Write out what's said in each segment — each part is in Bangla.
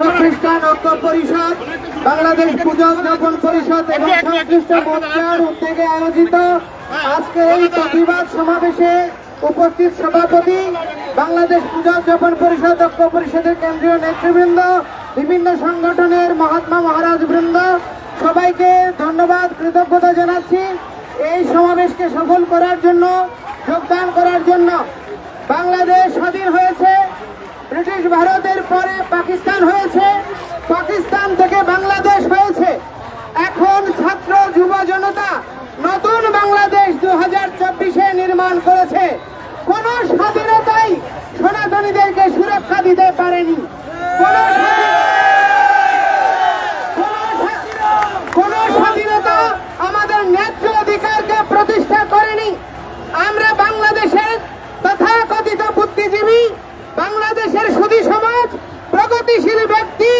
খ্রিস্টান ঐক্য পরিষদ বাংলাদেশ পূজা উদযাপন পরিষদ এবং সংশ্লিষ্ট মোর্চার উদ্যোগে আয়োজিত আজকে এই প্রতিবাদ সমাবেশে উপস্থিত সভাপতি বাংলাদেশ পূজা উদযাপন পরিষদ ঐক্য পরিষদের কেন্দ্রীয় নেতৃবৃন্দ বিভিন্ন সংগঠনের মহাত্মা মহারাজ বৃন্দ সবাইকে ধন্যবাদ কৃতজ্ঞতা জানাচ্ছি এই সমাবেশকে সফল করার জন্য যোগদান করার জন্য। বাংলাদেশ স্বাধীন হয়েছে। ভারতের পরে পাকিস্তান হয়েছে, পাকিস্তান থেকে বাংলাদেশ হয়েছে। এখন ছাত্র যুব জনতা নতুন বাংলাদেশ দু হাজার চব্বিশে নির্মাণ করেছে। কোন স্বাধীনতাই সনাতনীদেরকে সুরক্ষা দিতে পারেনি। কোন স্বাধীনতা আমাদের ন্যায্য অধিকারকে প্রতিষ্ঠা করেনি আমরা বাংলাদেশের তথাকথিত বুদ্ধিজীবী বাংলাদেশের সুধী সমাজ প্রগতিশীল ব্যক্তি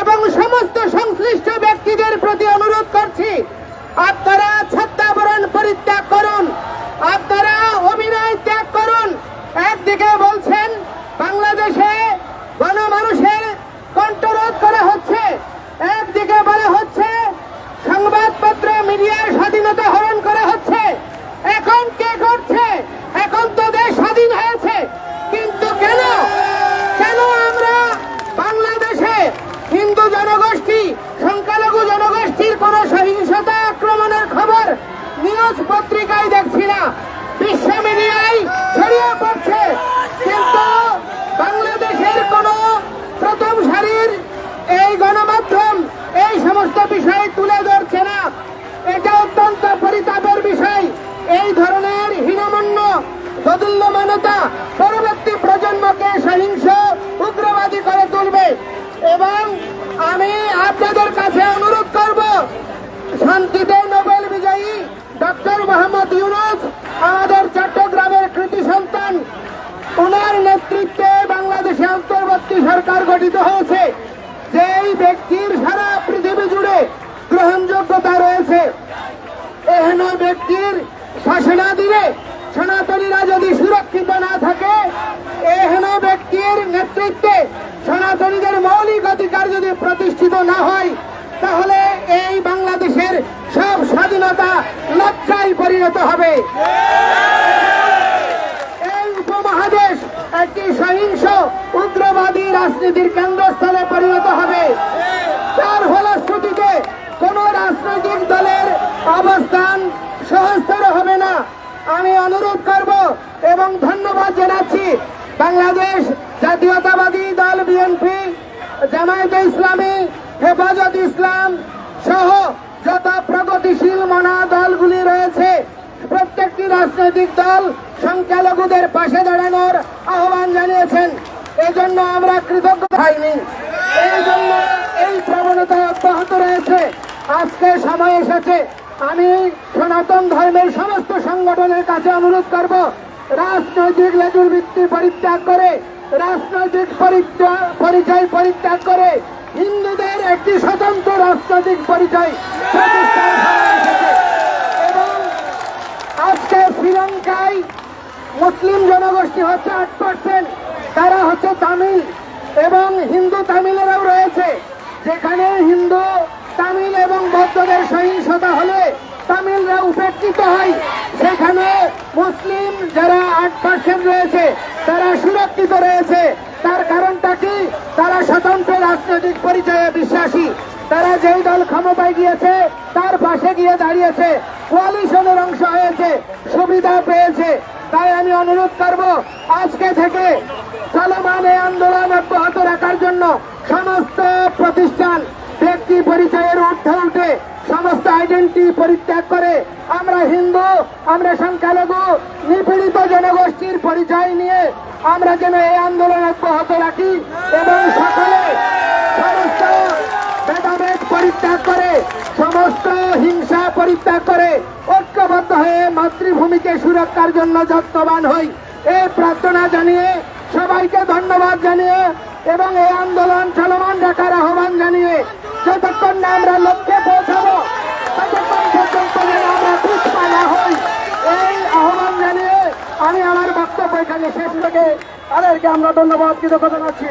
এবং সমস্ত সংশ্লিষ্ট ব্যক্তিদের প্রতি অনুরোধ করছি আপনারা ছত্রাবরণ পরিত্যাগ করুন আপনারা অভিনয় ত্যাগ করুন একদিকে বলছেন, বাংলাদেশে গণমানুষের কণ্ঠরোধ করা হচ্ছে। একদিকে বলা হচ্ছে, সংবাদপত্র মিডিয়ার স্বাধীনতা হরণ করা হচ্ছে। এখন কে করছে? এখন তো দেশ স্বাধীন হয়েছে। কিন্তু কেন? কেন আমরা বাংলাদেশে হিন্দু জনগোষ্ঠী, সংখ্যালঘু জনগোষ্ঠীর কোন সহিংসতা আক্রমণের খবর নিউজ পত্রিকায় দেখছি না। বিশ্ব মিডিয়ায় ছড়িয়ে পড়ছে কিন্তু বাংলাদেশের কোন প্রথম সারির এই গণমাধ্যম এই সমস্ত বিষয় তুলে ধরছে না। এটা অত্যন্ত পরিতাপের বিষয়। এই ধরনের হীনমন্য, দোদুল্যমানতা পরবর্তী প্রজন্মকে সহিংস, উগ্রবাদী করে তুলবে। এবং আমি আপনাদের কাছে অনুরোধ করব, শান্তিতে নোবেল বিজয়ী ডক্টর মোহাম্মদ ইউনুস, আমাদের চট্টগ্রামের কৃতি সন্তান ওনার নেতৃত্বে বাংলাদেশে অন্তর্বর্তী সরকার গঠিত হয়েছে। যেই ব্যক্তির সারা পৃথিবী জুড়ে গ্রহণযোগ্যতা রয়েছে, এহেন ব্যক্তির শাসনাধীনে সনাতনীরা যদি সুরক্ষিত না থাকে, এহেন ব্যক্তির নেতৃত্বে সনাতনীদের মৌলিক অধিকার যদি প্রতিষ্ঠিত না হয়, তাহলে এই বাংলাদেশের সব স্বাধীনতা লজ্জায় পরিণত হবে। এই উপমহাদেশ একটি সহিংস, উগ্রবাদী রাজনীতির কেন্দ্রস্থলে পরিণত হবে। তার ফলশ্রুতিতে কোন রাজনৈতিক দলের অবস্থান সহস্তর হবে না। আমি অনুরোধ করব এবং ধন্যবাদ জানাচ্ছি বাংলাদেশ জাতীয়তাবাদী দল বিএনপি, জামায়াতে ইসলামী, হেফাজত ইসলাম সহ যত প্রগতিশীল মনা দলগুলি রয়েছে, প্রত্যেকটি রাজনৈতিক দল সংখ্যালঘুদের পাশে দাঁড়ানোর আহ্বান জানিয়েছেন। এজন্য আমরা কৃতজ্ঞ। হয়নি। এই এই প্রবণতা অব্যাহত রয়েছে। আজকে সময় এসেছে। আমি সনাতন ধর্মের সমস্ত সংগঠনের কাছে অনুরোধ করব, রাজনৈতিক লেজুর ভিত্তি পরিত্যাগ করে, রাজনৈতিক পরিচয়- পরিত্যাগ করে, হিন্দুদের একটি স্বতন্ত্র রাজনৈতিক পরিচয় এবং আজকে শ্রীলঙ্কায় মুসলিম জনগোষ্ঠী হচ্ছে আট তারা হচ্ছে তামিল এবং হিন্দু তামিলেরাও রয়েছে যেখানে হিন্দু, তামিল এবং বৌদ্ধদের সহিংসতা হলে তামিলরা উপেক্ষিত হয়, সেখানে মুসলিম যারা আট পার্সেন্ট রয়েছে, তারা সুরক্ষিত রয়েছে। তার কারণটা কি? তারা স্বতন্ত্র রাজনৈতিক পরিচয়ে বিশ্বাসী। তারা যেই দল ক্ষমতায় গিয়েছে, তার পাশে গিয়ে দাঁড়িয়েছে। কোয়ালিশনের অংশ হয়েছে, সুবিধা পেয়েছে। তাই আমি অনুরোধ করব, আজকে থেকে চলমান আন্দোলন রাখার জন্য সমস্ত প্রতিষ্ঠান ব্যক্তি পরিচয়ের ঊর্ধ্বে উঠে সমস্ত আইডেন্টি পরিত্যাগ করে আমরা হিন্দু, আমরা সংখ্যালঘু, নিপীড়িত জনগোষ্ঠীর পরিচয় নিয়ে আমরা যেন এই আন্দোলন অব্যাহত রাখি এবং সকলে সমস্ত ভেদাভেদ পরিত্যাগ করে, সমস্ত হিংসা পরিত্যাগ করে ঐক্যবদ্ধ হয়ে মাতৃভূমিকে সুরক্ষার জন্য যত্নবান হই। এই প্রার্থনা জানিয়ে সবাইকে ধন্যবাদ জানিয়ে এবং এই আন্দোলন চলমান রাখার আহ্বান জানিয়ে যতক্ষণ না আমরা লক্ষ্যে পৌঁছাবো আমরা এই জানিয়ে আমি আমার বক্তব্য এখানে শেষ থেকে তাদেরকে আমরা ধন্যবাদ কৃতজ্ঞতা জানাচ্ছি।